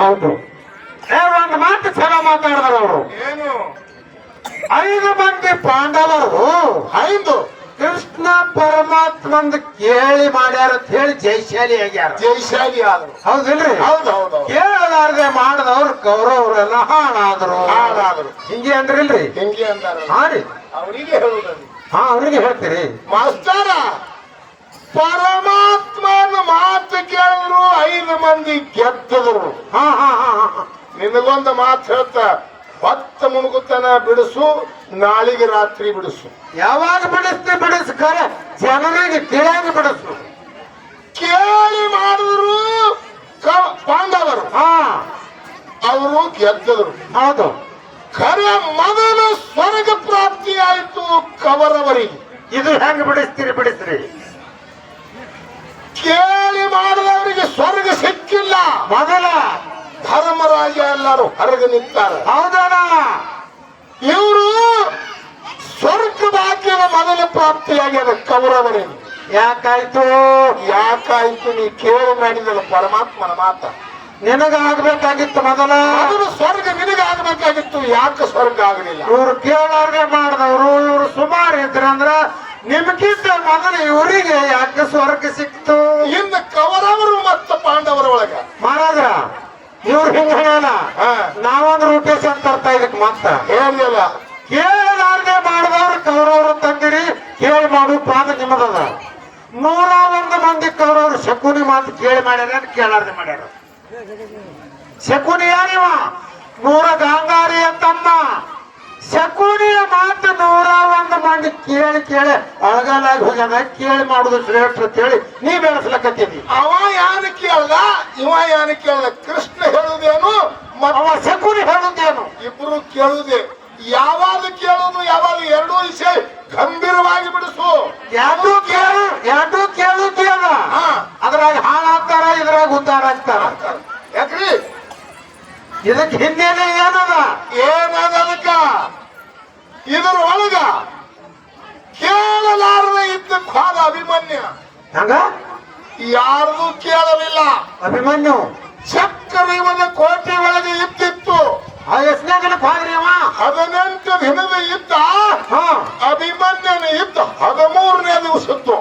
ಹೌದು ಏ ಒಂದು ಮಾತು ಚಲೋ ಮಾತಾಡಿದ್ರು ಅವರು. ಏನು? ಐದು ಮಂದಿ ಪಾಂಡವರು ಐದು ಕೃಷ್ಣ ಪರಮಾತ್ಮಂದು ಕೇಳಿ ಮಾಡ್ಯಾರ ಅಂತ ಹೇಳಿ ಜೈಶಾಲಿ ಆಗ್ಯಾರ. ಜೈಶಾಲಿ ಆದ್ರು. ಹೌದಿಲ್ರಿ? ಹೌದು ಹೌದು ಕೇಳಲಾರ್ದೆ ಮಾಡಿದವ್ರು ಕೌರವರೆಲ್ಲ ಹಾಳಾದ್ರು. ಹಾಳಾದ್ರು. ಹಿಂಗೆ ಅಂದ್ರಿಲ್ರಿ? ಹಿಂಗೆ ಅಂದಾರ ಹಾ ರೀ ಅವರಿಗೆ ಹೇಳುವುದಲ್ಲಿ ಹಾ ಅವ್ರಿಗೆ ಹೇಳ್ತೀರಿ. ಮಾಸ್ತರ ಪರಮಾತ್ಮನ ಮಾತು ಕೇಳಿದ್ರು ಐದು ಮಂದಿ ಗೆದ್ದರು ಹಾ ಹಾ ಹಾ ನಿನಗೊಂದು ಮಾತು ಹೇಳ್ತ ಹೊತ್ತ ಮುಣುಗುತನ ಬಿಡಿಸು ನಾಳಿಗೆ ರಾತ್ರಿ ಬಿಡಿಸು. ಯಾವಾಗ ಬಿಡಿಸ್ತಿ ಬಿಡಿಸು ಜನರಿಗೆ ತಿಳಿಯಾಗಿ ಬಿಡಿಸು. ಕೇಳಿ ಮಾಡಿದ್ರು ಪಾಂಡವರು. ಹಾ. ಅವರು ಗೆದ್ದರು ಹೌದು. ಖರೆ ಮೊದಲು ಸ್ವರ್ಗ ಪ್ರಾಪ್ತಿಯಾಯಿತು ಕವರವರಿಗೆ. ಇದು ಹೆಂಗ್ ಬಿಡಿಸ್ತೀರಿ ಬಿಡಿಸ್ರಿ. ಕೇಳಿ ಮಾಡಿದವರಿಗೆ ಸ್ವರ್ಗ ಸಿಕ್ಕಿಲ್ಲ. ಮೊದಲ ಧರ್ಮರಾಜ ಎಲ್ಲರೂ ಹೊರಗೆ ನಿಂತಾರೆ. ಹೌದಣ ಇವರು ಸ್ವರ್ಗ ಭಾಗ್ಯದ ಮೊದಲ ಪ್ರಾಪ್ತಿಯಾಗ್ಯದ ಕೌರವರಿಗೆ ಯಾಕಾಯ್ತು? ಯಾಕಾಯ್ತು ನೀ ಕೇಳಿ ಮಾಡಿದಲ್ಲ ಪರಮಾತ್ಮನ ಮಾತ? ನಿನಗಾಗಬೇಕಾಗಿತ್ತು ಮೊದಲ. ಅದರ ಸ್ವರ್ಗ ನಿನಗಾಗಬೇಕಾಗಿತ್ತು ಯಾಕೆ ಸ್ವರ್ಗ ಆಗಲಿಲ್ಲ? ಇವ್ರು ಕೇಳಾರ್ಗೆ ಮಾಡಿದವರು ಇವರು ಸುಮಾರು ಇದ್ರಂದ್ರ ನಿಮ್ಗಿಂತ ಮೊದಲು ಇವರಿಗೆ ಯಾಕೆ ಸ್ವರ್ಗ ಸಿಕ್ತು? ಇನ್ನು ಕವರವರು ಮತ್ತು ಪಾಂಡವರ ಒಳಗ. ಮಹಾರಾಜ ಇವ್ರು ಹಿಂಗ ಹೇಳಲ್ಲ. ನಾವೊಂದು ನಾವೊಂದು ಅರ್ಥ ತರ್ತಾ ಇದಕ್ ಮತ್ತ ಹೇಳಿಲ್ಲ ಕೇಳಲಾರ್ದೆ ಮಾಡಿದವ್ರು ಕೌರವರು ತಂದಿರಿ ಕೇಳಿ ಮಾಡು ಪಾದ ನಿಮ್ಮದದ. ನೂರ ಒಂದು ಮಂದಿ ಕೌರವರು ಶಕುನಿ ಮಾತು ಕೇಳಿ ಮಾಡ್ಯಾರ ಕೇಳಾರ್ದೆ ಮಾಡ್ಯಾರ. ಶಕುನಿ ಯಾರಿವ ನೂರ ಗಾಂಗಾರಿಯ ತಮ್ಮ ಶಕುನಿಯ ಮಾತು ನೂರ ಒಂದು ಮಂದಿ ಕೇಳಿ ಕೇಳಿ ಅಳಗಲಾಗಿ ಹೋಗ್ಯಾನ. ಕೇಳಿ ಮಾಡುದು ಶ್ರೇಷ್ಠ ಅಂತ ಹೇಳಿ ನೀ ಬೆಳೆಸ್ಲಕತ್ತೀನಿ. ಅವ ಯಾನ ಕೇಳ್ದ? ಇವ ಯಾನ ಕೇಳ್ದ? ಕೃಷ್ಣ ಹೇಳುದೇನು ಅವ ಶಕುನಿ ಹೇಳುದೇನು? ಇಬ್ರು ಕೇಳುದೇ. ಯಾವಾಗ ಕೇಳುದು ಯಾವಾಗ ಎರಡೂ ವಿಷಯ ಗಂಭೀರವಾಗಿ ಬಿಡಿಸು. ಎರಡು ಕೇಳು ಎರಡು ಕೇಳು ಕೇಳ. ಅದ್ರಾಗ ಹಾಳಾಗ್ತಾರ ಇದ್ರಾಗ ಉದ್ದಾರ ಆಗ್ತಾರ. ಯಾಕ್ರಿ? ಇದಕ್ಕೆ ಹಿಂದೆನೆ ಏನದ ಏನದ ಅದಕ್ಕ ಇದರ ಒಳಗ ಕೇಳಲಾರದ ಇದ್ದಕ್ಕೆ ಹೋದ ಅಭಿಮನ್ಯ ಹಂಗ? ಯಾರು ಕೇಳಲಿಲ್ಲ. ಅಭಿಮನ್ಯು. ಚಕ್ರವದ ಕೋಟೆ ಒಳಗೆ ಇತ್ತಿತ್ತು ಆ ಎಷ್ಟನೇ ಹೋದ್ರಿ ಅವ ಹದಿನೆಂಟು ದಿನದ ಇದ್ದ ಹಾ. ಅಭಿಮನ್ಯನ ಇದ್ದ ಹದಿಮೂರನೇ ದಿವಸದ್ದು.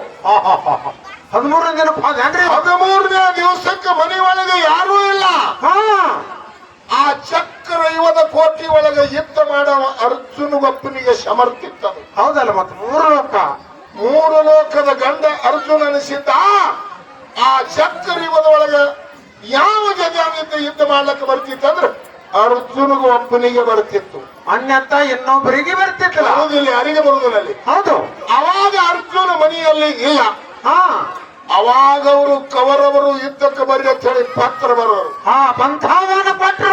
ಹದಿಮೂರನೇ ದಿನಕ್ಕೆ ಹೋದ್ರಿ ಹದಿಮೂರನೇ ದಿವಸಕ್ಕೆ ಮನೆ ಒಳಗೆ ಯಾರೂ ಇಲ್ಲ ಹಾ ಆ ಚಕ್ರ ಇವದ ಕೋಟಿ ಒಳಗೆ ಯುದ್ಧ ಮಾಡವ ಅರ್ಜುನ ಒಪ್ಪನಿಗೆ ಸಮರ್ಪಿತ್ತದು ಹೌದಲ್ಲ ಮತ್ತೆ ಮೂರು ಲೋಕ ಮೂರು ಲೋಕದ ಗಂಡ ಅರ್ಜುನ ಅನಿಸಿದ್ದ ಆ ಚಕ್ರ ಇವದ ಒಳಗೆ ಯಾವ ಜಗವಿದ್ದ ಯುದ್ಧ ಮಾಡ್ಲಿಕ್ಕೆ ಬರ್ತಿತ್ತಂದ್ರೆ ಅರ್ಜುನಿಗೆ ಒಬ್ಬನಿಗೆ ಬರ್ತಿತ್ತು ಅನ್ಯಂತ ಇನ್ನೊಬ್ಬರಿಗೆ ಬರ್ತಿತ್ತಲ್ಲ ಬರುವುದಿಲ್ಲ ಯಾರಿಗೆ ಬರುವುದಿಲ್ಲ ಅಲ್ಲಿ? ಹೌದು. ಅವಾಗ ಅರ್ಜುನ ಮನೆಯಲ್ಲಿ ಇಲ್ಲ. ಹಾ. ಅವಾಗ ಅವರು ಕವರವರು ಯುದ್ಧಕ್ಕೆ ಬರಿ ಅಂತ ಹೇಳಿ ಪತ್ರ ಬರೋರು. ಹಾ ಪಂಥಾವನ ಪತ್ರ.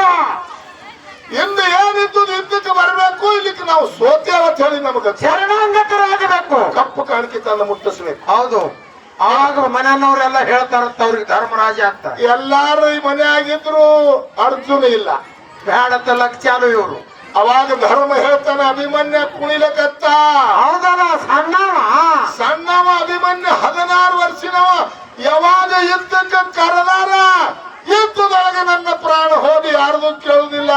ಇಂದು ಏನಿದ್ದು ಯುದ್ಧಕ್ಕೆ ಬರಬೇಕು? ಇಲ್ಲಿಕ್ಕೆ ನಾವು ಸೋತೇವ ಅಂತ ಹೇಳಿ ನಮಗೆ ಶರಣಾಂಗತರಾಗಬೇಕು. ಕಪ್ಪು ಕಾಣಿಕೆ ತಂದು ಮುಟ್ಟಿಸ್ಬೇಕು. ಹೌದು. ಆಗ ಮನೆಯವರೆಲ್ಲ ಹೇಳ್ತಾರಂತ ಅವ್ರಿಗೆ ಧರ್ಮರಾಜ ಅಂತ. ಎಲ್ಲಾರು ಈ ಮನೆ ಆಗಿದ್ರು ಅರ್ಜುನ ಇಲ್ಲ. ಬೇಡತ್ತ ಲಕ್ಷಾನು ಇವರು. ಅವಾಗ ಧರ್ಮ ಹೇಳ್ತಾನೆ ಅಭಿಮನ್ಯ ಕುಣಿಲಕತ್ತ. ಹೌದಲ್ಲ ಸಣ್ಣವ. ಸಣ್ಣವ ಅಭಿಮನ್ಯ ಹದಿನಾರು ವರ್ಷಿನವ. ಯಾವಾಗ ಯುದ್ಧಕ್ಕೆ ಕರೆದಾರ? ಯುದ್ಧದೊಳಗೆ ನನ್ನ ಪ್ರಾಣ ಹೋಗಿ ಯಾರ್ದು ಕೇಳುದಿಲ್ಲ.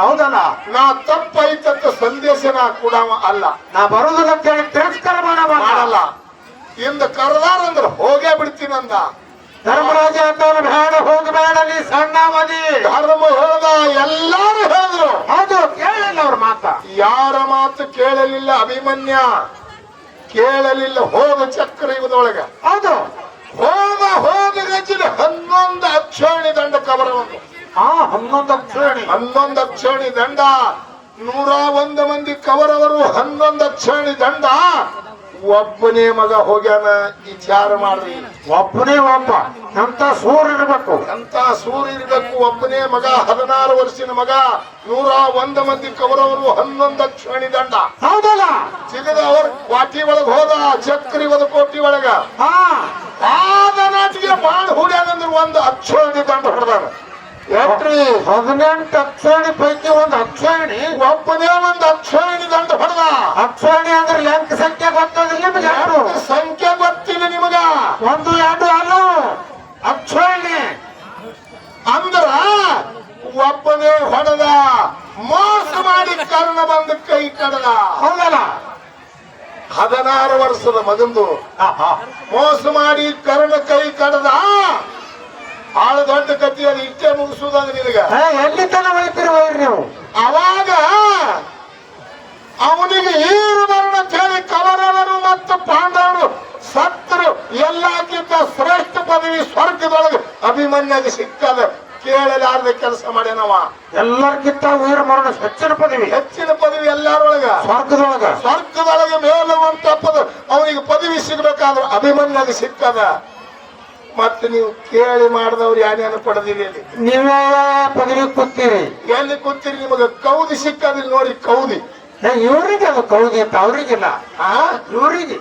ಹೌದಲ್ಲ. ನಾ ತಪ್ಪೈತಂತ ಸಂದೇಶ ನಾ ಕೂಡ ಅಲ್ಲ. ನಾ ಬರುದಿಲ್ಲ ಅಂತ ಹೇಳಿ ತಿರಸ್ಕಾರ ಮಾಡಲ್ಲ. ಇಂದ ಕರೆದಾರ ಅಂದ್ರೆ ಹೋಗೇ ಬಿಡ್ತೀನಂದ. ಧರ್ಮರಾಜ ಅಂತ ಬೇಡ ಹೋಗಬೇಡ ನೀ ಸಣ್ಣ ಮದಿ. ಧರ್ಮ ಹೋದ ಎಲ್ಲಾರು ಹೇಳಿದ್ರು. ಹೌದು ಕೇಳಲಿಲ್ಲ ಅವ್ರ ಮಾತ. ಯಾರ ಮಾತು ಕೇಳಲಿಲ್ಲ ಅಭಿಮನ್ಯ ಕೇಳಲಿಲ್ಲ ಹೋದ ಚಕ್ರ ಇವದೊಳಗ ಹೌದು. ಹೋದ ಹೋದ ಗಜಿನ ಹನ್ನೊಂದು ಅಕ್ಷರಣಿ ದಂಡ ಕವರ ಒಂದು. ಆ ಹನ್ನೊಂದು ಅಕ್ಷರಣಿ. ಹನ್ನೊಂದು ಅಕ್ಷರಣಿ ದಂಡ. ನೂರ ಒಂದು ಮಂದಿ ಕವರವರು ಹನ್ನೊಂದು ಅಕ್ಷರಣಿ ದಂಡ. ಒಬ್ಬನೇ ಮಗ ಹೋಗ್ಯಾನ ವಿಚಾರ ಮಾಡ್ರಿ. ಒಬ್ಬನೇ ಒಬ್ಬ ಎಂತ ಸೂರ್ ಇರ್ಬೇಕು. ಎಂತ ಸೂರ್ ಇರ್ಬೇಕು ಒಬ್ಬನೇ ಮಗ ಹದಿನಾರು ವರ್ಷದ ಮಗ ನೂರ ಒಂದ ಮಂದಿ ಕವರವರು ಹನ್ನೊಂದು ಕ್ಷಣಿ ದಂಡ. ಹೌದಲ್ಲ? ಸಿಗದ ಅವ್ರ ಕ್ವಾಟಿ ಒಳಗ ಹೋದ ಚಕ್ರಿ ಒಂದು ಕೋಟಿ ಒಳಗ. ಹಾ. ಆದ ನಾಟಿಗೆ ಬಾಳ್ ಹುಡ್ಯಾನಂದ್ರ ಒಂದು ಅಕ್ಷರ ದಂಡ ಹೊಡೆದಾನ. ಎಟ್ರಿ ಹದಿನೆಂಟು ಅಕ್ಷರಣಿ ಪೈಕಿ ಒಂದು ಅಕ್ಷರಣಿ. ಒಬ್ಬನೇ ಒಂದು ಅಕ್ಷೋಣಿ ಅಂತ ಹೊಡೆದ. ಅಕ್ಷರಣಿ ಅಂದ್ರೆ ಲೆಂಕ್ ಸಂಖ್ಯೆ ಗೊತ್ತದಿಲ್ಲ ನಿಮಗೆ? ಯಾರು ಸಂಖ್ಯೆ ಗೊತ್ತಿಲ್ಲ ನಿಮಗ. ಒಂದು ಎರಡು ಅಲ್ಲ ಅಕ್ಷರಣಿ. ಅಂದ್ರ ಒಬ್ಬನೇ ಹೊಡೆದ. ಮೋಸ ಮಾಡಿ ಕರ್ಣ ಬಂದು ಕೈ ಕಡದ. ಹೌದಲ್ಲ? ಹದಿನಾರು ವರ್ಷದ ಮಗಂದು. ಮೋಸ ಮಾಡಿ ಕರ್ಣ ಕೈ ಕಡದ. ಆಳ ದೊಡ್ಡ ಕತ್ತಿ ಅದು ಇಷ್ಟೇ ಮುಗಿಸುವುದಾದ್ರೆ ನಿನಗ? ಎಲ್ಲಿ ತನ ಒಯ್ತೀರಿ ಒಯ್ರಿ ನೀವು? ಅವಾಗ ಅವನಿಗೆ ಈರು ಬರಣ ಕೇಳಿ ಕವರವರು ಮತ್ತು ಪಾಂಡವರು ಸತ್ತರು. ಎಲ್ಲಕ್ಕಿಂತ ಶ್ರೇಷ್ಠ ಪದವಿ ಸ್ವರ್ಗದೊಳಗೆ ಅಭಿಮನ್ಯಾಗ ಸಿಕ್ಕದ ಕೇಳಲಾರದ ಕೆಲಸ ಮಾಡ್ಯಾನವ. ಎಲ್ಲರಿಗಿಂತ ವೀರ ಮರಣ ಹೆಚ್ಚಿನ ಪದವಿ. ಹೆಚ್ಚಿನ ಪದವಿ ಎಲ್ಲಾರೊಳಗ? ಸ್ವರ್ಗದೊಳಗ. ಸ್ವರ್ಗದೊಳಗೆ ಮೇಲುವಂತ ಪದ ಅವನಿಗೆ ಪದವಿ ಸಿಗ್ಬೇಕಾದ್ರೆ ಅಭಿಮನ್ಯಾಗ ಸಿಕ್ಕದ ಮತ್ತೆ ನೀವು ಕೇಳಿ ಮಾಡಿದವ್ರು ಯಾರ್ಯಾರು ಪಡೆದಿರಿ ಅಲ್ಲಿ? ನೀವೇ ಪದವಿ ಕೂತೀರಿ ಎಲ್ಲಿ ಕೂತೀರಿ ನಿಮಗೆ? ಕೌದಿ ಸಿಕ್ಕದಿಲ್ಲ ನೋಡಿ ಕೌದಿ. ಇವರಿಗೆ ಇವ್ರಿಗೆ ಅದು ಕೌದಿ ಅಂತ ಅವ್ರಿಗಿಲ್ಲ. ಆ? ಇವ್ರಿಗೆ.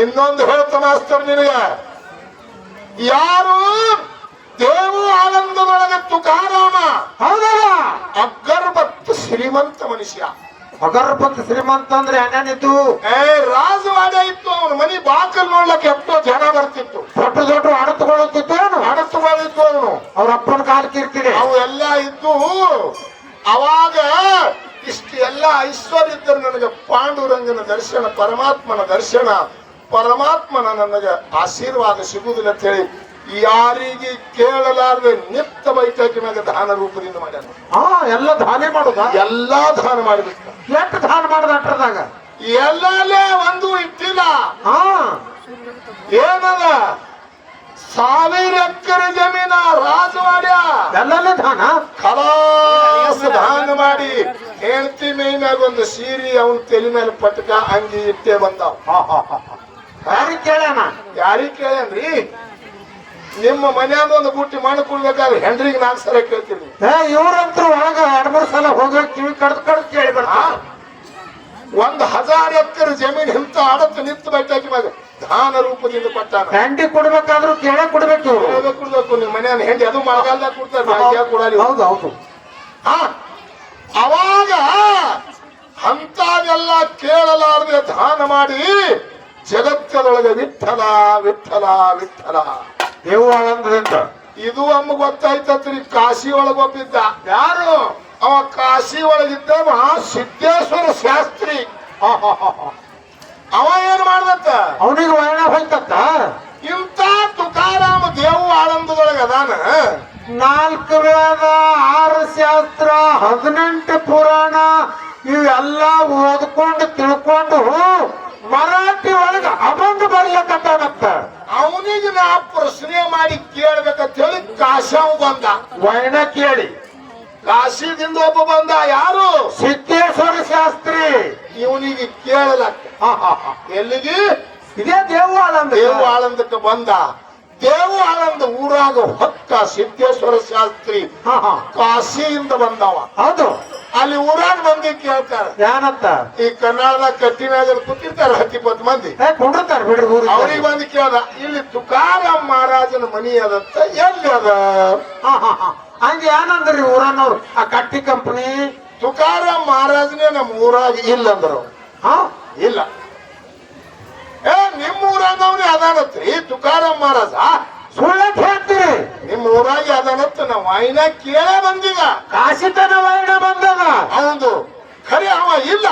ಇನ್ನೊಂದು ಹೇಳ್ತ ಮಾಸ್ತರ್ ನಿನಗ. ಯಾರು? ದೇವು ಆನಂದದೊಳಗೆ ತುಕಾರಾಮ. ಹೌದಲ್ಲ? ಅಗರ್ಭತ್ತು ಶ್ರೀಮಂತ ಮನುಷ್ಯ. ಅಗರ್ಭತ್ ಶ್ರೀಮಂತ ಅಂದ್ರೆ ಏನೇನಿತ್ತು? ಏ ರಾಜವಾಡ ಇತ್ತು ಅವ್ರ ಮನಿ ಬಾಕಲ್ ನೋಡ್ಲಕ್ಕೆ ಎಷ್ಟೋ ಜನ ಬರ್ತಿತ್ತು. ದೊಡ್ಡ ದೊಡ್ಡ ಅಡತುಕೊಳ್ಳುತ್ತಿದ್ದೇನು ಅಡತುಗಳಿತ್ತು ಅವನು. ಅವ್ರ ಅಪ್ಪನ ಕಾಲ ಕಿರ್ಕಿರಿ ಅವು ಎಲ್ಲ ಇದ್ದು ಅವಾಗ ಇಷ್ಟು ಎಲ್ಲ ಐಶ್ವರ್ಯ ಇದ್ದರು ನನಗೆ ಪಾಂಡುರಂಗನ ದರ್ಶನ ಪರಮಾತ್ಮನ ದರ್ಶನ ಪರಮಾತ್ಮನ ನನಗೆ ಆಶೀರ್ವಾದ ಸಿಗುವುದಿಲ್ಲ ಅಂತ ಹೇಳಿ ಯಾರಿಗೆ ಕೇಳಲಾರದೆ ನಿತ್ಯ ಮ್ಯಾಗ ದಾನ ರೂಪದಿಂದ ಮಾಡ್ಯಾನ. ಹಾ ಎಲ್ಲ ದಾನೇ ಮಾಡುದ? ಎಲ್ಲಾ ದಾನ ಮಾಡಿದ ಎಷ್ಟು ದಾನ ಮಾಡದ ಅಟ್ರದಾಗ? ಎಲ್ಲಲೇ ಒಂದು ಇಟ್ಟಿಲ್ಲ. ಹಾ ಏನದ? ಸಾವಿರ ಎಕರೆ ಜಮೀನ ರಾಜವಾಡ್ಯ ಎಲ್ಲಲ್ಲೇ ದಾನ? ಕಲಾಸ ದಾನ ಮಾಡಿ ಹೆಂಡತಿ ಮೈ ಮ್ಯಾಗ ಒಂದು ಸೀರೆ ಅವನ ತಲೆ ಮೇಲೆ ಪಟಕ ಅಂಗಿ ಇಟ್ಟೆ ಬಂದಾವ. ಯಾರಿಗೆ ಕೇಳ್ಯಾನ? ಯಾರಿಗ್ ಕೇಳೇನ್ರಿ ನಿಮ್ಮ ಮನ್ಯಾಗ ಒಂದು ಬುಟ್ಟಿ ಮಣ್ಣು ಕುಡ್ಬೇಕಾದ್ರೆ ಹೆಂಡ್ರಿಗೆ ನಾಲ್ಕು ಸಲ ಕೇಳ್ತೀನಿ. ಇವ್ರಂತೂ ಒಳಗ ಎರಡ್ ಮೂರ್ ಸಲ ಹೋಗಿ ಕಿವಿ ಕಡ್ದ್ ಕಡ್ದು ಕೇಳಿ ಆ? ಬರ್ತಾರ ಒಂದ್ ಹಜಾರ್ ಎಕರೆ ಜಮೀನ್ ಇಂತ ಅಡತ್ತು ನಿಂತು ಬೈಟಾಕಿ ಮಗ. ದಾನ ರೂಪದಿಂದ ಕೊಟ್ಟ ಹೆಂಡಿ ಕೊಡ್ಬೇಕಾದ್ರೂ ಕೇಳ ಕೊಡ್ಬೇಕು ಕೊಡ್ಬೇಕು ನಿಮ್ಮ ಮನೆಯ ಹೆಂಡಿ ಅದು ಮಳೆಗಾಲದಾಗ ಕೊಡ್ತಾರೆ ಕೊಡಲಿ ಹೌದು ಹೌದು. ಹಾ ಅವಾಗ ಅಂತಾವೆಲ್ಲ ಕೇಳಲಾರದೆ ದಾನ ಮಾಡಿ ಜಗತ್ತದೊಳಗೆ ವಿಠಲ ವಿಠಲ ವಿಠಲ ದೇವು ಆನಂದದಿಂದ. ಇದು ಅಮ್ಮ ಗೊತ್ತಾಯ್ತತ್ರಿ ಕಾಶಿ ಒಳಗೊಬ್ಬಿದ್ದ ಯಾರು? ಅವ ಕಾಶಿ ಮಹಾ ಸಿದ್ದೇಶ್ವರ ಶಾಸ್ತ್ರಿ. ಅವ ಏನ್ ಮಾಡ್ದತ್ತ ಅವನಿಗೆ ವರ್ಣ ಹೋಯ್ತತ್ತ ಇಂಥ ತುಕಾರಾಮ ದೇವು ಆಳಂದದೊಳಗ ಅದಾನ. ನಾಲ್ಕು ವೇದ ಆರು ಶಾಸ್ತ್ರ ಹದಿನೆಂಟು ಪುರಾಣ ಇವೆಲ್ಲ ಓದ್ಕೊಂಡು ತಿಳ್ಕೊಂಡು ಮರಾಠಿ ಒಳಗ ಅಬಂಧ ಬರ್ಲಕತ್ತಾನತ್ತ ಅವನಿಗೆ ನಾ ಪ್ರಶ್ನೆ ಮಾಡಿ ಕೇಳ್ಬೇಕಂತ ಹೇಳಿ ಕಾಶಾವ್ ಬಂದ. ವಯಣ ಕೇಳಿ. ಕಾಶಿದಿಂದ ಒಬ್ಬ ಬಂದ. ಯಾರು? ಸಿದ್ದೇಶ್ವರ ಶಾಸ್ತ್ರಿ. ಇವನಿಗೆ ಕೇಳಲಕ್ಕ. ಎಲ್ಲಿಗೆ? ಇದೇ ದೇವು ಆನಂದ ದೇವು ಆನಂದಕ್ಕೆ ಬಂದ. ದೇವು ಆನಂದ ಊರಾಗ ಹೊತ್ತ ಸಿದ್ದೇಶ್ವರ ಶಾಸ್ತ್ರಿ ಕಾಶಿಯಿಂದ ಬಂದವ. ಹೌದು. ಅಲ್ಲಿ ಊರಾಗ ಬಂದಿ ಕೇಳ್ತಾರ. ಏನಂತ ಈ ಕನ್ನಡದ ಕಟ್ಟಿ ಮ್ಯಾಗ ಕೂತಿರ್ತಾರ ಹತ್ತಿಪ್ಪತ್ತು ಮಂದಿ. ಕುಂಡಿರ್ತಾರ ಬಿಡ್ರಿ ಅವ್ರಿಗೆ ಬಂದು ಕೇಳ್ದ ಇಲ್ಲಿ ತುಕಾರಾಮ್ ಮಹಾರಾಜನ ಮನಿ ಅದಂತ ಎಲ್ಲಿ ಅದ? ಹಂಗೆ ಏನಂದ್ರಿ ಊರನ್ನವ್ರು? ಆ ಕಟ್ಟಿ ಕಂಪನಿ ತುಕಾರಾಮ್ ಮಹಾರಾಜನೇ ನಮ್ಮ ಊರಾಗ ಇಲ್ಲ ಅಂದ್ರು. ಹಾ? ಇಲ್ಲ. ನಿಮ್ಮ ಊರಾಗವ್ರಿ ಅದಾನತ್ರಿ ತುಕಾರಾಮ್ ಮಹಾರಾಜ ಸುಳ್ಳಕ್ ಹೇಳ್ತೀರಿ. ನಿಮ್ಮ ಊರಾಗ ಅದಾನತ್ ನಾವು ವಾಯಿನ ಕೇಳೇ ಬಂದಿಗ ಕಾಶಿತನ ವಾಯಿನ ಬಂದದ. ಹೌದು. ಖರೆ ಅವ ಇಲ್ಲ.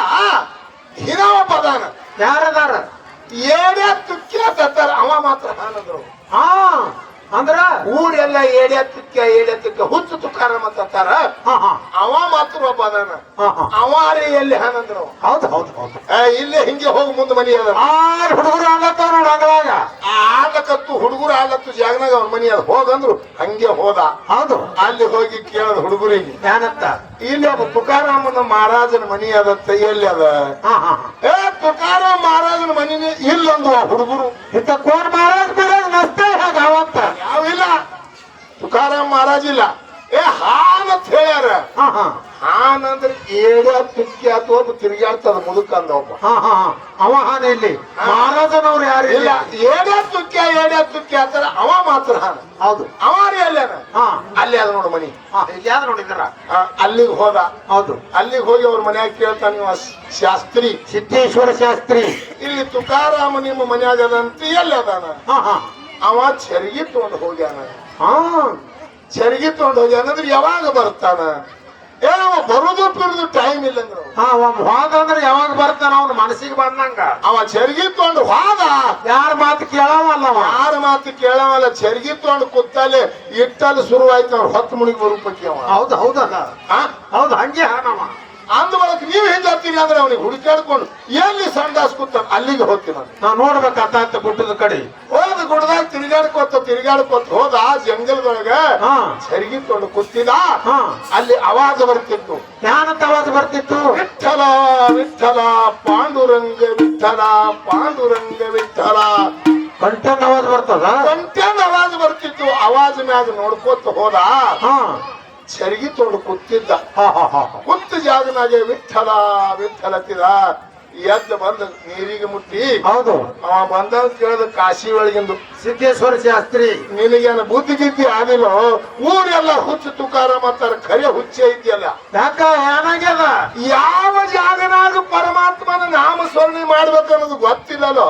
ಹಿನವ ಪದಾನ. ಯಾರದಾರ? ಏನೇ ತುಕ್ಕಿ ಅವ ಮಾತ್ರ ಹಾನದ್ರು ಹಾ. ಅಂದ್ರ ಊರೆಲ್ಲ ಏಳೆತ್ತಕ್ಕ ಏಳೆತ್ತಕ್ಕ ಹುಚ್ಚು ತುಕಾರ ಮತ್ತಾರ ಅವ ಮಾತ್ರ ಒಬ್ಬ ಅದಾನ. ಅವ ರೀ ಅವಾರಿ ಎಲ್ಲಿ ಹಾನಂದ್ರು ಹೌದು ಹೌದು ಹೌದು. ಇಲ್ಲೇ ಹಿಂಗೆ ಹೋಗಿ ಮುಂದೆ ಮನಿ ಅದ. ಆರು ಹುಡುಗರು ಆಗತ್ತಾರ ನೋಡ ಅಂಗಳಾಗ. ಆಗಕತ್ತು ಆಲಕತ್ತು ಹುಡುಗರು ಆಲತ್ತು ಜಾಗನಾಗ ಅವ್ರ ಮನಿ ಅದ. ಹೋಗಂದ್ರು ಹಂಗೆ ಹೋದ. ಹೌದು. ಅಲ್ಲಿ ಹೋಗಿ ಕೇಳದ ಹುಡುಗರಿಗೆ ಏನಂತ ಇಲ್ಲಿ ಒಬ್ಬ ತುಕಾರಾಮನ ಮಹಾರಾಜನ ಮನಿ ಅದಂತ ಎಲ್ಲಿ ಅದ? ಏ ತುಕಾರಾಮ್ ಮಹಾರಾಜನ ಮನಿನೇ ಇಲ್ಲೊಂದು ಹುಡುಗರು. ಇತ್ತ ಕೋರ್ ಮಹಾರಾಜ್ ಮಹಾರಾಜ್ ನಷ್ಟೇ ಹೇಗ ಯಾವ ಯಾವಿಲ್ಲ. ತುಕಾರಾಮ್ ಮಹಾರಾಜ್ ಇಲ್ಲ. ಏ ಹಾನ್ ಅಂತ ಹೇಳ್ಯಾರ. ಹಾ ಹಾ. ಹಾನ್ ಅಂದ್ರೆ ಏಡ ತುಕ್ಕಿ ಅಥವಾ ತಿರುಗಾಡ್ತದ ಮುದುಕ ಅಂದ ಒಬ್ಬ. ಹಾ ಹಾ ಹಾ. ಅವ ಹಾನ ಇಲ್ಲಿ. ಮಹಾರಾಜನವ್ರು ಯಾರು ಇಲ್ಲ? ಏಡ ತುಕ್ಕಿ ಏಡ ತುಕ್ಕಿ ಅಂತಾರ ಅವ ಮಾತ್ರ ಹಾನ. ಹೌದು. ಅವ ಅಲ್ಲೇನ? ಹಾ. ಅಲ್ಲಿ ಅದ ನೋಡು ಮನಿ. ಯಾರು ನೋಡಿದಾರ ಅಲ್ಲಿಗೆ ಹೋದ. ಹೌದು. ಅಲ್ಲಿಗೆ ಹೋಗಿ ಅವ್ರ ಮನ್ಯಾಗ ಕೇಳ್ತಾನ ನೀವು ಶಾಸ್ತ್ರಿ. ಸಿದ್ದೇಶ್ವರ ಶಾಸ್ತ್ರಿ. ಇಲ್ಲಿ ತುಕಾರಾಮ ನಿಮ್ಮ ಮನ್ಯಾಗ ಅದಂತ ಎಲ್ಲಿ ಅದಾನ? ಹಾ ಹಾ. ಅವ ಚರಿಗೆ ತಗೊಂಡು ಹೋಗ್ಯಾನ. ಹಾ. ಚರಿಗೆ ತಗೊಂಡು ಹೋಗ್ಯಾನಂದ್ರೆ ಯಾವಾಗ ಬರ್ತಾನ? ಏ ಬರೋದು ಬಿರುದು ಟೈಮ್ ಇಲ್ಲ ಅಂದ್ರೆ ಹೋದ ಅಂದ್ರೆ ಯಾವಾಗ ಬರ್ತಾನ ಅವ್ನ ಮನಸ್ಸಿಗೆ ಬಂದಂಗ. ಅವ ಚರಿಗೆ ತಗೊಂಡು ಹೋದ. ಯಾರ ಮಾತು ಕೇಳವಲ್ಲ ಯಾರ ಮಾತು ಕೇಳವಲ್ಲ ಚರಿಗೆ ತಗೊಂಡು ಕೂತಲ್ಲಿ ಇಟ್ಟಲ್ಲಿ ಶುರುವಾಯ್ತು ಅವ್ರು ಹೊತ್ತು ಮುಣಿಗೆ ಬರು ಪೈಕಿ ಅವ. ಹೌದು ಹೌದಲ್ಲ? ಹೌದು ಹಂಗೆ ಹಾನವ. ಅಂದ ಬಳಕ ನೀವ್ ಹಿಂಜಾಡ್ತೀರಿ ಅಂದ್ರೆ ಅವನಿಗೆ ಹುಡುಕಾಡ್ಕೊಂಡು ಎಲ್ಲಿ ಸಂಡಾಸ್ ಕೂತ ಅಲ್ಲಿಗೆ ಹೋಗ್ತೀನಿ ನಾನು. ನಾ ಅಂತ ಗುಡ್ಡದ ಕಡೆ. ಹೋದ ಗುಡ್ಡದಾಗ ತಿರುಗಾಡ್ಕೋತ ತಿರುಗಾಡ್ಕೋತ ಹೋದ ಜಂಗಲ್ದೊಳಗ ಹಾ. ಚರಿಗೆ ತಗೊಂಡು ಕೂತಿದ. ಹಾ. ಅಲ್ಲಿ ಅವಾಜ ಬರ್ತಿತ್ತು. ಯಾನಂತ ಅವಾಜ ಬರ್ತಿತ್ತು? ವಿಠಲ ವಿಠಲ ಪಾಂಡುರಂಗ ವಿಠಲ ಪಾಂಡುರಂಗ ವಿಠಲ. ಕಂಟನ್ ಅವಾಜ ಬರ್ತದ? ಕಂಟೆನ್ ಅವಾಜ್ ಬರ್ತಿತ್ತು. ಅವಾಜ್ ಮ್ಯಾಗ ನೋಡ್ಕೋತ ಹೋದ. ಹಾ ಚರಿಗೆ ತೊಗೊಂಡು ಕೂತಿದ್ದ ಹಾ ಹಾ ಹಾ ಹಾ. ಕುತ್ತ ಜಾಗನಾಗೆ ವಿಠಲ ವಿಠಲ ತಿದ ಎದ್ದು ಬಂದ ನೀರಿಗೆ ಮುಟ್ಟಿ. ಹೌದು. ಅವ ಬಂದ ಕೇಳಿದ ಕಾಶಿ ಒಳಗಿಂದು ಸಿದ್ದೇಶ್ವರ ಶಾಸ್ತ್ರಿ. ನಿನಗೇನು ಬುದ್ಧಿ ಗಿದ್ದಿ ಆಗಿಲ್ಲೋ? ಊರೆಲ್ಲ ಹುಚ್ಚು ತುಕಾರ ಮಾಡ್ತಾರ ಖರೆ ಹುಚ್ಚೆ ಇದೆಯಲ್ಲ. ಯಾಕ ಏನಾಗ್ಯದ? ಯಾವ ಜಾಗನಾಗ ಪರಮಾತ್ಮನ ನಾಮ ಸ್ಮರಣೆ ಮಾಡ್ಬೇಕನ್ನೋದು ಗೊತ್ತಿಲ್ಲಲೋ?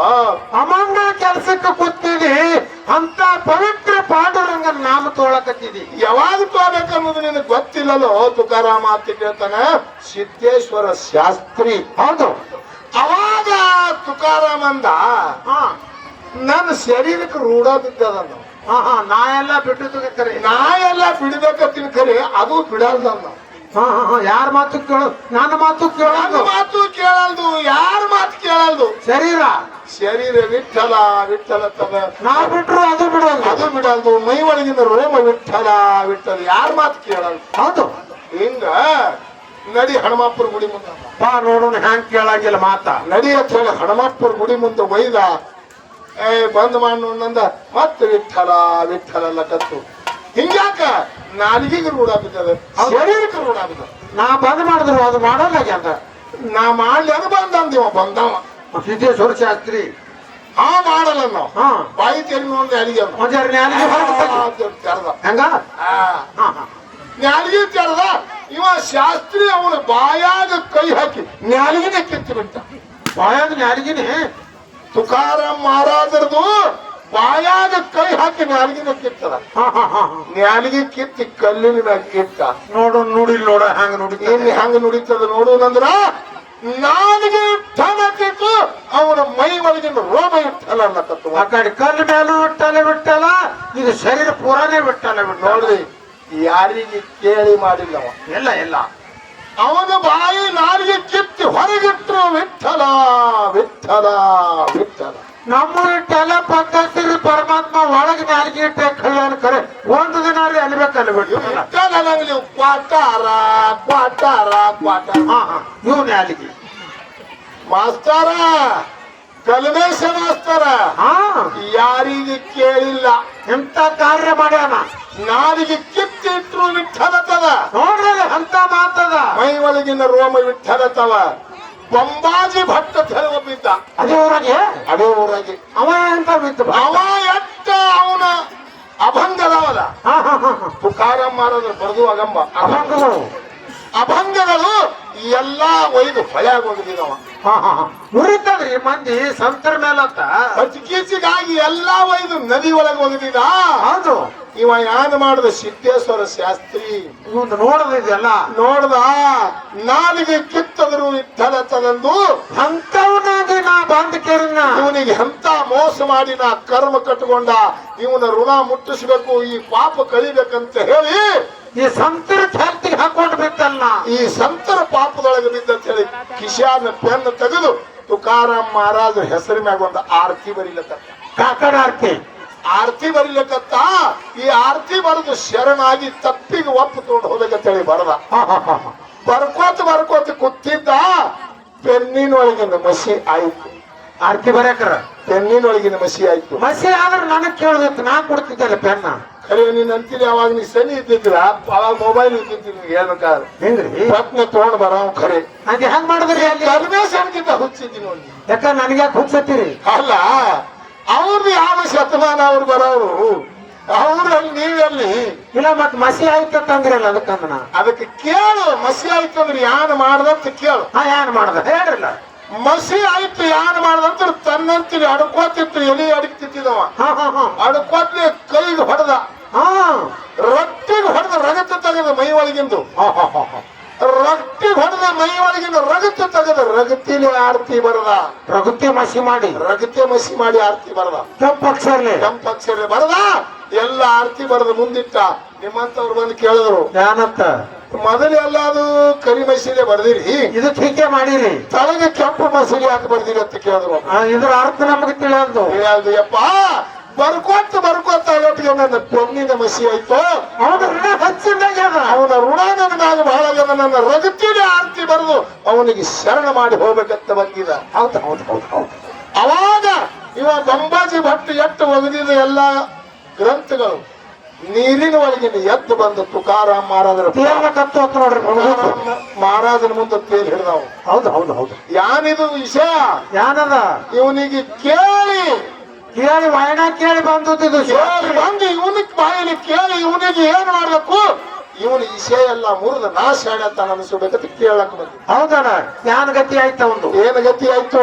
ಅಮಂಗ ಕೆಲ್ಸಕ್ಕೆ ಕೂತಿದಿ ಅಂತ ಪವಿತ್ರ ಪಾಂಡುರಂಗನ ನಾಮ ತೋಳಕತ್ತಿದಿ. ಯಾವಾಗ ತೋಬೇಕನ್ನೋದು ನಿನಗೆ ಗೊತ್ತಿಲ್ಲಲೋ? ತುಕಾರಾಮ ಅಂತ ಕೇಳ್ತಾನೆ ಸಿದ್ದೇಶ್ವರ ಶಾಸ್ತ್ರಿ. ಹೌದು. ಅವಾಗ ತುಕಾರಾಮ ಅಂದ. ಹಾ. ನನ್ನ ಶರೀರಕ್ಕೆ ರೂಢ ಬಿದ್ದದ ಹಾ ಹಾ ನಾ ಎಲ್ಲ ಬಿಟ್ಟು ತೆಗಿತಾರೆ ನಾ ಎಲ್ಲ ಬಿಡ್ಬೇಕತ್ತೀನಿ ಕರೆ ಅದು ಬಿಡಲ್ದ ಹಾ ಹಾ ಯಾರ ಮಾತು ಕೇಳು ನನ್ನ ಮಾತು ಕೇಳೋದು. ಮಾತು ಕೇಳಲ್ದು ಯಾರ ಮಾತು ಕೇಳಲ್ದು. ಶರೀರ. ಶರೀರ ವಿಠಲ ವಿಠಲ ತದ ನಾ ಬಿಟ್ರು ಅದು ಬಿಡೋದು. ಅದು ಬಿಡಲ್ದು. ಮೈ ಒಳಗಿನ ರೋಮ ವಿಠಲ ವಿಠಲ. ಯಾರ ಮಾತು ಕೇಳಲ್ದು? ಹೌದು. ಹಿಂಗ. ನಡಿ ಹಣಮಾಪುರ ಗುಡಿ ಮುಂದ. ಬಾ ನೋಡೋಣ ಹ್ಯಾಂಗ್ ಕೇಳಾಗಿಲ್ಲ ಮಾತ. ನಡಿ ಅಂತ ಹೇಳಿ ಗುಡಿ ಮುಂದೆ ಒಯ್ದ. ಏ ಬಂದ್ ಮಾಡು ನಂದ. ಮತ್ತೆ ವಿಠಲ ವಿಠಲ ಲಕತ್ತು ಕತ್ತು. ಹಿಂಗ್ಯಾಕ? ನಾಲಿಗೆಗೆ ರೂಢ ಬಿದ್ದದ ಶರೀರಕ್ಕೆ ರೂಢ ಬಿದ್ದ ನಾ ಬಂದ್ ಮಾಡಿದ್ರು ಅದು ಮಾಡಲ್ಲ ಅಂತ. ನಾ ಮಾಡ್ಲಿ ಅದು ಬಂದ ಅಂದಿವ ಬಂದವ. ಸಿದ್ದೇಶ್ವರ ಶಾಸ್ತ್ರಿ. ಆ ಮಾಡಲ್ಲ ನಾವು. ಹಾ. ಬಾಯಿ ತೆರಿ ನೋಡಿ ನಾಲಿಗೆ ಅವ್ನು. ಒಂದ್ಸರಿ ನ್ಯಾಲಿಗೆ ಹೊರಗೆ ಆ, ತೆರ್- ತೆರ್ದ. ಹೆಂಗ? ಹಾ ಹಾ. ನಾಲಿಗೆ ತೆರೆದ. ಇವ ಶಾಸ್ತ್ರಿ ಅವನ ಬಾಯಾಗ ಕೈ ಹಾಕಿ ನಾಲಿಗೆನೆ ಕಿತ್ತು ಬಿಟ್ಟ ಬಾಯಾಗ ನ್ಯಾಲಿಗಿನಿ? ತುಕಾರ ಮಹಾರಾಜರದು ಬಾಯಾಗ ಕೈ ಹಾಕಿ ನ್ಯಾಲಿಗಿನ ಕಿತ್ತದ. ಹಾ ಹಾ ಹಾ ಹಾ. ನಾಲಿಗೆ ಕಿತ್ತಿ ಕಲ್ಲಿನ ಕಿತ್ತ ನೋಡು ನೋಡಿ ನೋಡ ಹಂಗ ನೋಡಿ ಇಲ್ಲಿ ಹಂಗ ನುಡಿತದ ನೋಡೋನಂದ್ರ ನಾಲಿಗೆ ಕಿತ್ತು ಅವನ ಮೈ ಒಳಗಿನ ರೋಮ ಇಟ್ಟಲ್ಲ ಅನ್ನಕತ್ತು ಆ ಕಡೆ ಕಲ್ಲು ಮೇಲೂ ಇಟ್ಟಲ್ಲ ಬಿಟ್ಟಲ್ಲ ಇದು ಶರೀರ ಪುರಾನೇ ಬಿಟ್ಟಲ್ಲ. ಬಿಟ್ಟು ನೋಡ್ರಿ ಯಾರಿಗೆ ಕೇಳಿ ಮಾಡಿಲ್ಲವ? ಎಲ್ಲ ಎಲ್ಲ ಅವನ ಬಾಯಿ ನಾರಿಗೆ ಕಿತ್ತಿ ಹೊರಗಿಟ್ರು ವಿಠಲ ವಿಠಲ ವಿಠಲ ನಮ್ಮ ಇಟ್ಟೆಲ್ಲ ಪದ್ಧತಿ ಪರಮಾತ್ಮ ಒಳಗೆ ನಾಲ್ಗೆ ಇಟ್ಟೆ ಕಲ್ಯಾಣ ಕರೆ. ಒಂದು ದಿನ ಅಲ್ಲಿ ಅಲ್ಬೇಕು ಅಲ್ಬಿಡಿ ಕ್ವಾಟಾರ ಕ್ವಾಟಾರ ಕ್ವಾಟಾರ. ಹಾ ಹಾ. ಇವ್ ನಾಲಿಗೆ ಮಾಸ್ತಾರ ಕಲ್ಮೇಶ ಮಾಸ್ತರ. ಹಾ ಯಾರಿಗೆ ಕೇಳಿಲ್ಲ. ಎಂತ ಕಾರ್ಯ ಮಾಡ್ಯಾನ? ನಾಲಿಗೆ ಕಿತ್ತಿಟ್ರು ವಿಠಲತದ. ನೋಡ್ರಿ ಅಂತ ಮಾತದ. ಮೈ ಒಳಗಿನ ರೋಮ ವಿಠಲತವ. ಬೊಂಬಾಜಿ ಭಟ್ಟ ತೆರವ ಬಿದ್ದ. ಅದೇ ಊರಾಗೆ? ಅದೇ ಊರಾಗೆ. ಅವ ಎಂತ ಬಿದ್ದ ಅವ ಎಟ್ಟ ಅವನ ಅಭಂಗದವಲ್ಲ ಹಾ ಹಾ ಹಾ ಹಾ. ತುಕಾರಾಮ್ ಮಾರಾದ್ರು ಬರೆದು ಅಗಂಬ. ಅಭಂಗಗಳು ಅಭಂಗಗಳು ಎಲ್ಲಾ ಒಯ್ದು ಹಾ ಹಾ ಹಾ. ಮುರಿತದ್ರಿ ಮಂದಿ ಸಂತರ ಮೇಲಂತ. ಕಚ್ಕೀಚಿಗಾಗಿ ಎಲ್ಲಾ ಒಯ್ದು ನದಿ ಒಳಗೆ ಹೋಗಿದ್ದ ಹೌದು. ಇವ ಯಾನ್ ಮಾಡಿದ ಸಿದ್ದೇಶ್ವರ ಶಾಸ್ತ್ರಿ? ಇವಂದು ನೋಡದಿದೆಯಲ್ಲ ನೋಡ್ದ? ನಾಲಿಗೆ ಕಿತ್ತದ್ರು ಇಟ್ಟಲ ತಂದು ಅಂತವನಾಗಿ ನಾ ಬಂದ ಕೇರಿನ ಇವನಿಗೆ ಎಂತ ಮೋಸ ಮಾಡಿ ನಾ ಕರ್ಮ ಕಟ್ಟಿಕೊಂಡ ಇವನ ಋಣ ಮುಟ್ಟಿಸ್ಬೇಕು ಈ ಪಾಪ ಕಳಿಬೇಕಂತ ಹೇಳಿ ಈ ಸಂತರ ಹಾಕೊಂಡು ಬಿಟ್ಟಲ್ಲ ಈ ಸಂತರ ಪಾಪದೊಳಗೆ ಬಿದ್ದಂತ ಹೇಳಿ ಕಿಶಾನ ಪೆನ್ ತೆಗೆದು ತುಕಾರಾಮ್ ಮಹಾರಾಜರ ಹೆಸರಿನ ಒಂದು ಆರತಿ ಬರೀಲಕತ್ತ. ಕಾಕಡ ಆರತಿ. ಬರೀಲಕತ್ತ. ಈ ಆರತಿ ಬರೆದು ಶರಣಾಗಿ ತಪ್ಪಿಗೆ ಒಪ್ಪು ತಗೊಂಡು ಹೋದಕಂತೇಳಿ ಬರದ. ಬರ್ಕೋತ ಬರ್ಕೋತ ಕೂತಿದ್ದ ಪೆನ್ನಿನೊಳಗಿನ ಮಸಿ ಆಯ್ತು. ಆರತಿ ಬರೇಕ್ರ ಪೆನ್ನಿನೊಳಗಿನ ಮಸಿ ಆಯ್ತು. ಮಸಿ ಆದ್ರೆ ನನಗ್ ಕೇಳ್ದಿತ್ತು ನಾ ಕೊಡ್ತಿದ್ದಲ್ಲ ಪೆನ್ನ. ಖರೆ ನೀನ್ ಅಂತೀನಿ ಅವಾಗ ನೀ ಸನಿ ಇದ್ದಿದ್ರ ಅವಾಗ ಮೊಬೈಲ್ ಇದ್ದಿತ್ತು ನಿಮ್ಗೆ ಹೇಳ್ಬೇಕಾದ್ರೆ ಹೆಂಗ್ರಿ? ಪತ್ನಿ ತಗೊಂಡ್ ಬರೋ ಖರೆ. ಅದ್ ಹೆಂಗ್ ಮಾಡಿದ್ರಿ ಅಲ್ಲಿ? ಕಡಿಮೆ ಸಣ್ಕಿಂತ ಹುಚ್ಚಿದ್ದಿ ನೋಡಿ. ಯಾಕ ನನಗೆ ಹುಚ್ಚತ್ತೀರಿ ಅಲ್ಲ ಅವ್ರದ್ದು ಯಾವ ಶತಮಾನ ಅವ್ರು ಬರೋರು? ಅವ್ರಲ್ಲಿ ನೀವೆಲ್ಲಿ? ಇಲ್ಲ ಮತ್ ಮಸಿ ಆಯ್ತು ಅಂತಂದ್ರಲ್ಲ ಅದಕ್ಕಂದ ನಾ ಅದಕ್ಕೆ ಕೇಳು ಮಸಿ ಆಯ್ತು ಅಂದ್ರೆ ಯಾನ್ ಮಾಡ್ದಂತ ಕೇಳು. ಹಾ ಯಾನ್ ಮಾಡ್ದ? ಹೇಳ್ರಲ್ಲ. ಮಸಿ ಆಯ್ತು ಯಾನ್ ಮಾಡ್ದಂತ ತನ್ನಂತಿ ಅಡ್ಕೋತಿತ್ತು ಎಲಿ ಹಾ ಅಡ್ಕೋತ್ಲೆ ಕೈಗೆ ಹೊಡೆದ. ಹಾ ರೊಟ್ಟಿ ಹೊಡೆದ ಮೈ ಒಳಗಿಂದು. ರೊಟ್ಟಿ ಹೊಡೆದ ಮೈ ಒಳಗಿಂದ ರಗತ ತೆಗೆದ ರಗತಿಲಿ ಆರತಿ ಬರದ. ರಗತಿ ಮಸಿ ಮಾಡಿ. ರಗತೆ ಮಸಿ ಮಾಡಿ ಆರತಿ ಬರದ. ಕೆಂಪು ಅಕ್ಷರಲೆ ಕೆಂಪ ಅಕ್ಷರ ಬರದ? ಎಲ್ಲ ಆರತಿ ಬರದ ಮುಂದಿಟ್ಟ. ನಿಮ್ಮಂತವ್ರು ಬಂದು ಕೇಳಿದ್ರು. ಏನಂತ ಮೊದಲು ಎಲ್ಲ ಅದು ಕರಿ ಮಸೀಲೆ ಬರ್ದಿರಿ. ಇದು ಟೀಕೆ ಮಾಡಿರಿ. ತಳಗೆ ಕೆಂಪು ಮಸೀಲಿ ಹಾಕಿ ಬರ್ದಿರಿ ಅಂತ ಕೇಳಿದ್ರು. ಇದ್ರ ಅರ್ಥ ನಮಗೆ ತಿಳಿಯಲ್ದು. ಯಪ್ಪ ಬರ್ಕೊತ ಬರ್ಕೊತ ಒಟ್ಟಿಗೆ ನನ್ನ ಕೊನ್ನಿನ ಮಸಿ ಆಯ್ತು. ಅವನು ಋಣ ಹಚ್ಚಿದ್ದಾಗ್ಯದ ಅವನ ಋಣ ನನಗಾಗ ಬಹಳ ಜನ. ನನ್ನ ರಗತಿಗೆ ಆರ್ತಿ ಬರೆದು ಅವನಿಗೆ ಶರಣ ಮಾಡಿ ಹೋಗ್ಬೇಕಂತ ಬಂದಿದ. ಹೌದು ಹೌದು ಹೌದು ಹೌದು. ಅವಾಗ ಇವ ಬಂಬಾಜಿ ಭಟ್ ಎಟ್ಟು ಒಗದಿದ ಎಲ್ಲ ಗ್ರಂಥಗಳು ನೀರಿನ ಒಳಗಿನ ಎದ್ದು ಬಂದು ತುಕಾರಾಮ್ ಮಹಾರಾಜರ ತೇರ್ನ ಕತ್ತು ನೋಡ್ರಿ. ಮಹಾರಾಜನ ಮುಂದೆ ತೇರ್ ಹಿಡ್ದವು. ಹೌದು ಹೌದು ಹೌದು. ಯಾನಿದು ವಿಷಯ? ಯಾನದ? ಇವನಿಗೆ ಕೇಳಿ. ಕೇಳಿ ವಾಯಣ ಕೇಳಿ ಬಂದದ್ದು ಬಂದು ಇವನಿಗೆ ಬಾಯಲ್ಲಿ ಕೇಳಿ ಇವನಿಗೆ ಏನ್ ಮಾಡ್ಬೇಕು? ಈ ವಿಷಯ ಎಲ್ಲ ಮುರಿದ ನಾಶ ಅಂತ ಅನಿಸ್ಬೇಕಂತ ಕೇಳಕ್ ಬಂದಿ. ಹೌದಣ್ಣ ಜ್ಞಾನ ಗತಿ ಆಯ್ತ ಅವನು ಏನ್ ಗತಿ ಆಯ್ತು.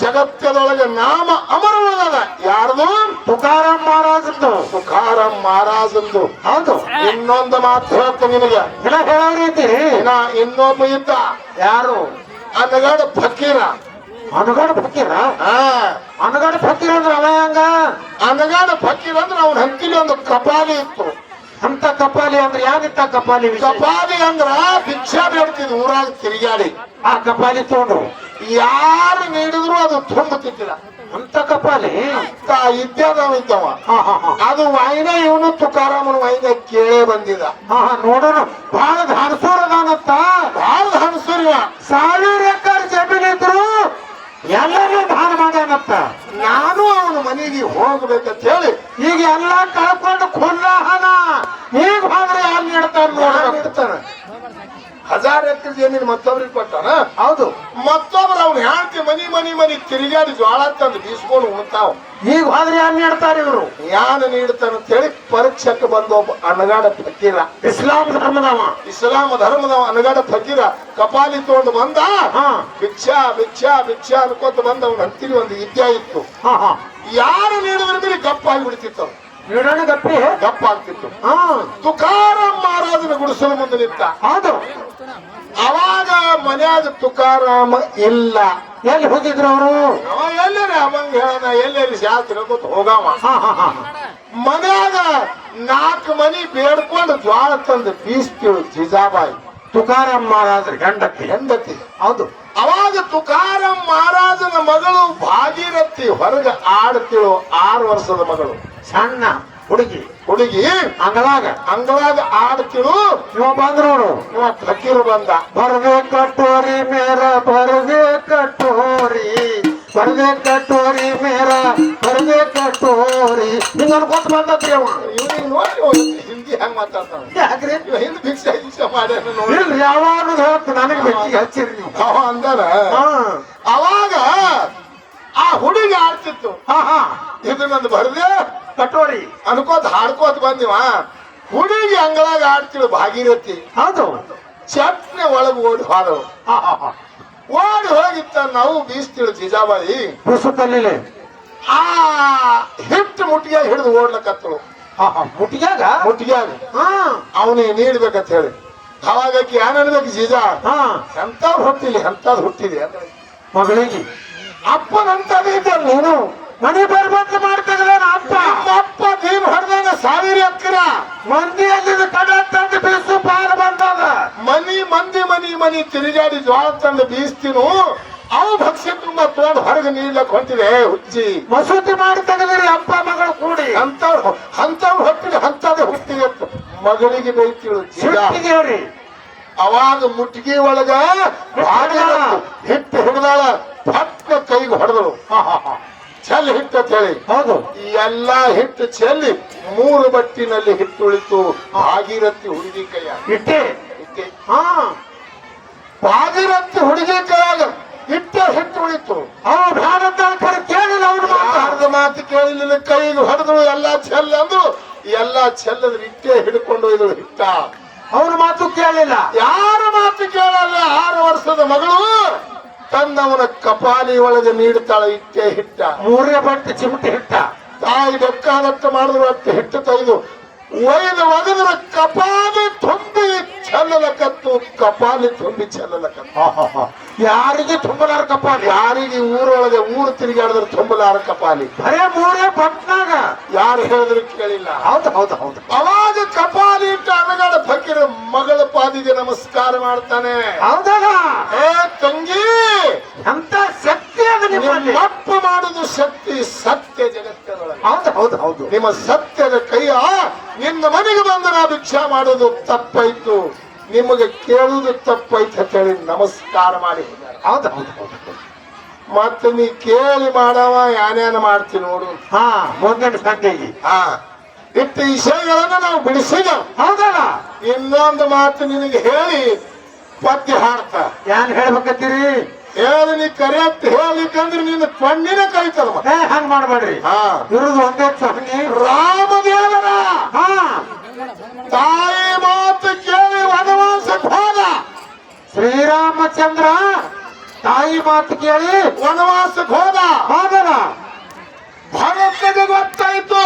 ಜಗತ್ತದೊಳಗೆ ನಾಮ ಅಮರ ಉಳಿದದ ಯಾರ್ದು? ತುಕಾರಾಮ್ ಮಹಾರಾಜಂದು. ತುಕಾರಾಮ್ ಮಹಾರಾಜಂದು. ಹೌದು. ಇನ್ನೊಂದು ಮಾತು ಹೇಳ್ತೀನಿ ನಿನಗೆ. ಇನ್ನ ಇನ್ನೊಬ್ಬ ಇದ್ದ. ಯಾರು? ಅನ್ನಗಾಡ ಫಕೀರ. ಅನುಗಡ ಫಕೀರ? ಆ ಅನುಗಡ ಫಕೀರ ಅಂದ್ರೆ ಅವ ಹೆಂಗ? ಅನ್ನಗಾಡ ಫಕೀರ ಅಂದ್ರೆ ಅವನ ಹಂತಿಲಿ ಒಂದು ಕಪಾಲಿ ಇತ್ತು. ಅಂತ ಕಪಾಲಿ ಅಂದ್ರೆ ಯಾನಿತ್ತ ಕಪಾಲಿ ಕಪಾಲಿ ಅಂದ್ರ ಭಿಕ್ಷಾ ಬೇಡ್ತಿದ್ ಊರಾಗ ತಿರುಗಾಡಿ ಆ ಕಪಾಲಿ ತಗೊಂಡ್ರು ಯಾರು ನೀಡಿದ್ರು ಅದು ತುಂಬುತ್ತಿದ್ದಿಲ್ಲ ಅಂತ ಕಪಾಲಿ? ಇದ್ದವ? ಹಾ ಅದು ವಾಯಿನ ಇವನು ತುಕಾರಾಮನ ವಾಯಿನ ಕೇಳೇ ಬಂದಿದ ಹಾ ಹಾ ನೋಡೋಣ. ಬಹಳ ಧಾನಸೂರದಾನತ್ತ ಬಹಳ ಹಣಸೂರ್ಯ ಸಾವಿರ ಎಕರೆ ಜಮೀನಿದ್ರು. ಎಲ್ಲರೂ ದಾನ ಮಾಡ್ಯಾನಂತ. ನಾನು ಅವನ ಮನೆಗೆ ಹೋಗ್ಬೇಕಂತ ಹೇಳಿ ಈಗ ಎಲ್ಲ ಕಳ್ಕೊಂಡು ಖುಲ್ಲ ಹಣ ಈಗ ಹೋದ್ರೆ ಯಾರು ನೀಡ್ತಾರ ಇಡ್ತಾನ ಹಜಾರ್ ಎಕರೆ ಜಮೀನು ಮತ್ತೊಬ್ರಿಗೆ ಕೊಟ್ಟಾನ? ಹೌದು. ಮತ್ತೊಬ್ರು ಅವ್ನು ಹೇಳ್ತಿ ಮನಿ ಮನಿ ಮನಿ ತಿರುಗಾಡಿ ಜ್ವಾಳ ತಂದು ಬೀಸ್ಕೊಂಡು ಉಣ್ತಾವ್. ಈಗ ಹೋದ್ರೆ ಯಾರು ನೀಡ್ತಾರೆ ಇವರು? ಯಾರು ನೀಡ್ತಾನ ಅಂತ ಹೇಳಿ ಪರೀಕ್ಷಕ್ಕೆ ಬಂದ ಒಬ್ಬ ಅನಗಾಡ ಫಕೀರ. ಇಸ್ಲಾಂ ಧರ್ಮದವ. ಇಸ್ಲಾಂ ಧರ್ಮದವ ಅನಗಾಡ ಫಕೀರ. ಕಪಾಲಿ ತಗೊಂಡು ಬಂದ? ಹಾ. ಭಿಕ್ಷಾ ಭಿಕ್ಷಾ ಭಿಕ್ಷಾ ಅನ್ಕೋತ ಬಂದ ಅವ್ನ ಹತ್ತಿರ ಒಂದು ವಿದ್ಯಾ ಇತ್ತು. ಹಾ ಹಾ. ಯಾರು ನೀಡಿದ್ರೆ ಮೇಲೆ ಗಪ್ಪ ಬಿಡ್ತಿತ್ತು. ನೀಡೋಣ ಗಪ್ಪಿ? ದಪ್ಪ ಆಗ್ತಿತ್ತು. ಹಾ. ತುಕಾರಾಮ್ ಮಹಾರಾಜನ ಗುಡಿಸಲು ಮುಂದೆ ನಿಂತ. ಹೌದು. ಅವಾಗ ಮನ್ಯಾಗ ತುಕಾರಾಮ ಇಲ್ಲ. ಎಲ್ಲಿ ಹೋಗಿದ್ರು ಅವರು? ಅವ ಎಲ್ಲರ ಅವಂಗ ಹೇಳನ ಎಲ್ಲೆಲ್ಲಿ ಶಾಸ್ತ್ರ ಗೊತ್ತು ಹೋಗವ? ಮನ್ಯಾಗ ನಾಲ್ಕು ಮನಿ ಬೇಡ್ಕೊಂಡು ಜ್ವಾಳ ತಂದು ಬೀಸ್ತಿಳು ಜಿಜಾಬಾಯಿ. ತುಕಾರಾಮ್ ಮಹಾರಾಜರ ಗಂಡತಿ. ಹೆಂಡತಿ. ಹೌದು. ಅವಾಗ ತುಕಾರಾಮ್ ಮಹಾರಾಜನ ಮಗಳು ಭಾಗೀರಥಿ ಹೊರಗೆ ಆಡ್ತಿಳು ಆರು ವರ್ಷದ ಮಗಳು. ಸಣ್ಣ ಹುಡುಗಿ. ಹುಡುಗಿ? ಅಂಗಳಾಗ. ಅಂಗಳಾಗ ಆಡ್ತಿರು ಇವ ಬಂದ್ರು ನೋಡು. ಇವ ಫಕೀರು ಬಂದ. ಬರದೆ ಕಟ್ಟೋರಿ ಮೇರ ಬರದೆ ಕಟ್ಟೋರಿ. ಬರದೆ ಕಟ್ಟೋರಿ ಮೇರ ಬರದೆ ಕಟ್ಟೋರಿ. ಹಿಂಗ ಗೊತ್ತು ಬಂದತ್ರಿ ಅವ. ಇವನಿಗೆ ನೋಡಿ ಹಿಂದಿ ಹೆಂಗ್ ಮಾತಾಡ್ತಾವ ಯಾಕ್ರಿ? ಇವ ಹಿಂದ್ ಭಿಕ್ಷೆ ಭಿಕ್ಷೆ ಮಾಡ್ಯಾನ ನೋಡಿ ಇಲ್ರಿ ಯಾವಾಗ ಹೇಳ್ತು ನನಗೆ ಬೆಟ್ಟಿಗೆ ಹಚ್ಚಿರಿ ನೀವು. ಅವ ಅವಾಗ ಆ ಹುಡುಗಿ ಆಡ್ತಿತ್ತು. ಹಾ ಹಾ. ಇದು ನಂದು ಬರ್ದೆ ಕಟೋರಿ. ಅನ್ಕೋತ ಹಾಡ್ಕೋತ ಬಂದಿವ. ಹುಡುಗಿ ಅಂಗಳಾಗ ಆಡ್ತಿಳು ಭಾಗೀರಥಿ. ಹೌದು. ಚಟ್ನೆ ಒಳಗೆ ಓಡಿ ಹಾಡು. ಹಾ ಹಾ ಹಾ. ಓಡಿ ಹೋಗಿತ್ತ ನಾವು ಬೀಸ್ತಿಳು ಜಿಜಾಬಾಯಿ. ಆ ಹಿಟ್ಟು ಮುಟ್ಟಿಗೆ ಹಿಡಿದು ಓಡ್ಲಕತ್ತಳು. ಹಾ ಹಾ. ಮುಟ್ಟಿಗ್ಯಾಗ? ಮುಟ್ಟಿಗೆ ಹಾ. ಅವನಿಗೆ ನೀಡ್ಬೇಕಂತ ಹೇಳಿ. ಅವಾಗಕ್ಕೆ ಏನ್ ಅನ್ಬೇಕು ಜೀಜಾ? ಹಾ. ಎಂತವ್ರು ಹುಟ್ಟಿಲಿ ಎಂತ ಹುಟ್ಟಿದೆ ಮಗಳಿಗೆ. ಅಪ್ಪನಂತದೇ ಇದ್ದ ನೀನು? ಮನೆ ಬರ್ಬಂತ ಮಾಡ್ತಿದ್ರೆ ಅಪ್ಪ? ಅಪ್ಪ ನೀವ್ ಹೊಡೆದಾಗ ಸಾವಿರ ಹತ್ತಿರ ಮಂದಿ ಅಲ್ಲಿಂದ ಕಡ ತಂದು ಬೀಸು ಪಾಲು ಬಂದದ. ಮನಿ ಮಂದಿ ಮನಿ ಮನಿ ತಿರುಗಾಡಿ ಜ್ವಾಳ ತಂದು ಬೀಸ್ತೀನು ಅವು ಭಕ್ಷ್ಯ ತುಂಬ ತೋಡ್ ಹೊರಗೆ ನೀಡ್ಲಕ್ ಕೊಂತಿದೆ ಹುಚ್ಚಿ. ಮಸೂತಿ ಮಾಡಿ ತೆಗೆದಿರಿ ಅಪ್ಪ ಮಗಳು ಕೂಡಿ. ಅಂತ ಅಂತವ್ರು ಹೊಟ್ಟಿಗೆ ಅಂತದೇ ಹುಟ್ಟಿದೆ ಅಂತ ಮಗಳಿಗೆ ಸಿಟ್ಟಿಗೆವ್ರಿ ಅವಾಗ ಮುಟ್ಗಿ ಒಳಗ. ಹಿಟ್ಟು ಹಿಡಿದಾಳ. ಪಟ್ನ ಕೈಗೆ ಹೊಡೆದಳು. ಚೆಲ್ ಹಿಟ್ಟು ಅಂತ ಹೇಳಿ. ಹೌದು. ಎಲ್ಲ ಹಿಟ್ಟು ಚೆಲ್ಲಿ ಮೂರು ಬಟ್ಟಿನಲ್ಲಿ ಹಿಟ್ಟು ಉಳಿತು ಭಾಗೀರಥಿ ಹುಡುಗಿ ಕೈಯ. ಇಟ್ಟೆ ಇಟ್ಟೆ. ಹಾ. ಭಾಗೀರಥಿ ಹುಡುಗಿ ಕೈಯಾಗ ಹಿಟ್ಟೆ ಹಿಟ್ಟು ಉಳಿತು ಅವ ಭಾರತ ಕೇಳಿಲ್ಲ ಅವನು ಮಾತ. ಮಾತು ಕೇಳಿಲ್ಲ ಕೈಗೆ ಹೊಡೆದಳು ಎಲ್ಲಾ ಚೆಲ್ಲ ಅಂದ್ರು ಎಲ್ಲಾ ಚೆಲ್ಲದ್ರ ಇಟ್ಟೆ ಹಿಡ್ಕೊಂಡು ಒಯ್ದಳು ಹಿಟ್ಟ. ಅವ್ರ ಮಾತು ಕೇಳಿಲ್ಲ. ಯಾರ ಮಾತು ಕೇಳಲ್ಲ? ಆರು ವರ್ಷದ ಮಗಳು. ತನ್ನವನ ಕಪಾಲಿ ಒಳಗೆ ನೀಡ್ತಾಳೆ ಇಟ್ಟೆ ಹಿಟ್ಟ. ಮೂರೇ ಬಟ್ಟೆ ಚಿಮಟೆ ಹಿಟ್ಟ. ತಾಯಿ ಬೆಕ್ಕಾದಟ್ಟು ಮಾಡಿದ್ರು ಅಟ್ಟು ಹಿಟ್ಟು ತೆಗೆದು ಒಯ್ದು ಒಗೆದ್ರ ಕಪಾಲಿ ತುಂಬಿ ಮತ್ತು ಕಪಾಲಿ ತುಂಬಿ ಚಲ್ಲಲಕತ್ತು. ಯಾರಿಗೆ ತುಂಬಲಾರ ಕಪಾಲಿ. ಯಾರಿಗೆ ಊರೊಳಗೆ ಊರು ತಿರುಗಾಡಿದ್ರೆ ತುಂಬಲಾರ ಕಪಾಲಿ. ಬರೇ ಮೂರೇ ಪಟ್ನಾಗ. ಯಾರು ಹೇಳಿದ್ರು ಕೇಳಿಲ್ಲ. ಹೌದು ಹೌದು ಹೌದು. ಅವಾಗ ಕಪಾಲಿ ಇಟ್ಟು ಅನಗಾಡ ಫಕೀರ ಮಗಳ ಪಾದಿಗೆ ನಮಸ್ಕಾರ ಮಾಡ್ತಾನೆ. ಹೌದಾಗ ಏ ತಂಗಿ! ಅಂತ ಶಕ್ತಿ ನಿಮ್ಮಪ್ಪ ಮಾಡುದು ಶಕ್ತಿ ಸತ್ಯ ಜಗತ್ತಿನೊಳಗೆ. ಹೌದು ಹೌದು ಹೌದು. ನಿಮ್ಮ ಸತ್ಯದ ಕೈಯ ನಿನ್ನ ಮನೆಗೆ ಬಂದು ನಾ ಭಿಕ್ಷಾ ಮಾಡೋದು ತಪ್ಪಾಯ್ತು. ನಿಮಗೆ ಕೇಳುವುದು ತಪ್ಪೈತೆ ಅಂತ ಹೇಳಿ ನಮಸ್ಕಾರ ಮಾಡಿ. ಹೌದು ಹೌದು ಹೌದು ಮತ್ತೆ ನೀ ಕೇಳಿ ಮಾಡವ ಯಾನೇನ ಮಾಡ್ತೀನಿ ನೋಡು. ಹಾ ಮುಂದಿನ ಸಂಖ್ಯೆಗೆ. ಹಾ. ಇಟ್ಟು ವಿಷಯಗಳನ್ನ ನಾವು ಬಿಡಿಸಿದ ಹೌದಲ್ಲ? ಇನ್ನೊಂದು ಮಾತು ನಿನಗೆ ಹೇಳಿ ಪದ್ಯ ಹಾಡ್ತ. ಯಾನ್ ಹೇಳ್ಬೇಕತ್ತೀರಿ? ಹೇಳಿ ನೀ ಕರೆಕ್ಟ್ ಹೇಳಿಕಂದ್ರೆ ನಿನ್ನ ಕಣ್ಣಿನ ಕಳಿತದ ಏ ಹಂಗ ಮಾಡಬೇಡ್ರಿ. ಇರುದು ಒಂದೇ ಸಹಿ ರಾಮದೇವರ! ಹಾ. ತಾಯಿ ಮಾತು ಕೇಳಿ ವನವಾಸ ಹೋದ. ಶ್ರೀರಾಮಚಂದ್ರ ತಾಯಿ ಮಾತು ಕೇಳಿ ವನವಾಸ ಹೋದ. ಹೋದನ? ಭರತಗೆ ಗೊತ್ತಾಯ್ತು.